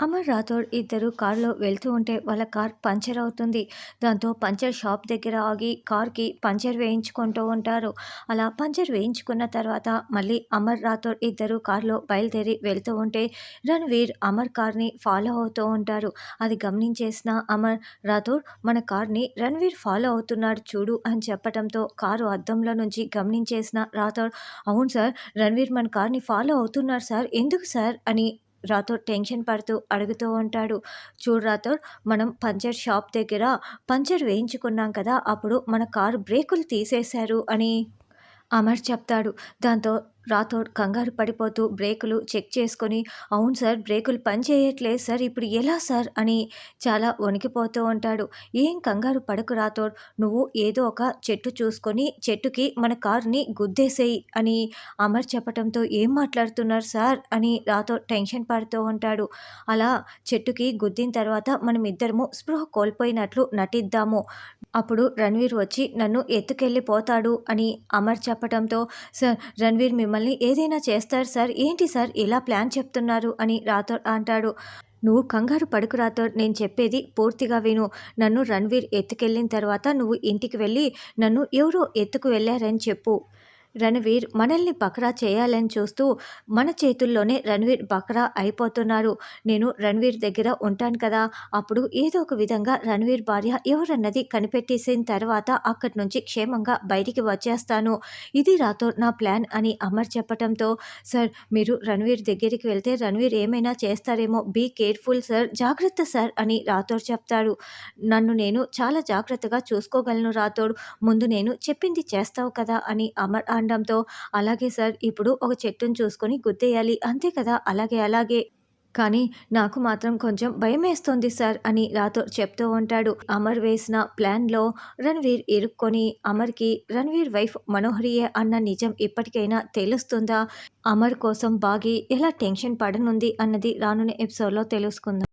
అమర్ రాథోడ్ ఇద్దరు కారులో వెళ్తూ ఉంటే వాళ్ళ కార్ పంచర్ అవుతుంది. దాంతో పంచర్ షాప్ దగ్గర ఆగి కార్కి పంచర్ వేయించుకుంటూ ఉంటారు. అలా పంచర్ వేయించుకున్న తర్వాత మళ్ళీ అమర్ రాథోడ్ ఇద్దరు కారులో బయలుదేరి వెళ్తూ ఉంటే రణ్వీర్ అమర్ కార్ని ఫాలో అవుతూ ఉంటారు. అది గమనించేసిన అమర్ రాథోడ్ మన కార్ని రణవీర్ ఫాలో అవుతున్నాడు చూడు అని చెప్పడంతో కారు అద్దంలో నుంచి గమనించేసిన రాథోడ్ అవును సార్ రణవీర్ మన కార్ని ఫాలో అవుతున్నారు సార్. ఎందుకు సార్? అని రాథోడ్ టెన్షన్ పడుతూ అడుగుతూ ఉంటాడు. చూడు రాథోడ్ మనం పంచర్ షాప్ దగ్గర పంచర్ వేయించుకున్నాం కదా అప్పుడు మన కారు బ్రేకులు తీసేశారు అని అమర్ చెప్తాడు. దాంతో రాథోడ్ కంగారు పడిపోతూ బ్రేకులు చెక్ చేసుకొని అవును సార్ బ్రేకులు పనిచేయట్లేదు సార్ ఇప్పుడు ఎలా సార్? అని చాలా వణికిపోతూ ఉంటాడు. ఏం కంగారు పడకు రాథోడ్ నువ్వు ఏదో ఒక చెట్టు చూసుకొని చెట్టుకి మన కారుని గుద్దేసేయి అని అమర్ చెప్పడంతో ఏం మాట్లాడుతున్నారు సార్? అని రాథోడ్ టెన్షన్ పడుతూ ఉంటాడు. అలా చెట్టుకి గుద్దిన తర్వాత మనం ఇద్దరము స్పృహ కోల్పోయినట్లు నటిద్దాము. అప్పుడు రణ్వీర్ వచ్చి నన్ను ఎత్తుకెళ్ళిపోతాడు అని అమర్ చెప్పడంతో సార్ రణ్వీర్ మమ్మల్ని ఏదైనా చేస్తారు సార్. ఏంటి సార్ ఇలా ప్లాన్ చెప్తున్నారు అని రాథోడ్ అంటాడు. నువ్వు కంగారు పడుకు రాథోడ్ నేను చెప్పేది పూర్తిగా విను. నన్ను రణ్వీర్ ఎత్తుకెళ్ళిన తర్వాత నువ్వు ఇంటికి వెళ్ళి నన్ను ఎవరో ఎత్తుకు వెళ్ళారని చెప్పు. రణవీర్ మనల్ని బక్రా చేయాలని చూస్తూ మన చేతుల్లోనే రణవీర్ బక్రా అయిపోతున్నారు. నేను రణవీర్ దగ్గర ఉంటాను కదా. అప్పుడు ఏదో ఒక విధంగా రణవీర్ భార్య ఎవరన్నది కనిపెట్టేసిన తర్వాత అక్కడి నుంచి క్షేమంగా బయటికి వచ్చేస్తాను. ఇది రాతో నా ప్లాన్ అని అమర్ చెప్పడంతో సార్ మీరు రణవీర్ దగ్గరికి వెళ్తే రణవీర్ ఏమైనా చేస్తారేమో బీ కేర్ఫుల్ సార్ జాగ్రత్త సార్ అని రాథోడ్ చెప్తాడు. నన్ను నేను చాలా జాగ్రత్తగా చూసుకోగలను రాథోడ్ ముందు నేను చెప్పింది చేస్తావు కదా అని అమర్ అనడంతో అలాగే సార్ ఇప్పుడు ఒక చెట్టును చూసుకొని గుద్దేయాలి. అంతే కదా? అలాగే అలాగే. కానీ నాకు మాత్రం కొంచెం భయం వేస్తుంది సార్ అని రాతో చెప్తూ ఉంటాడు. అమర్ వేసిన ప్లాన్లో రణవీర్ ఇరుక్కొని అమర్కి రణ్వీర్ వైఫ్ మనోహరియే అన్న నిజం ఇప్పటికైనా తెలుస్తుందా? అమర్ కోసం బాగి ఎలా టెన్షన్ పడనుంది? అన్నది రానున్న ఎపిసోడ్లో తెలుసుకుందాం.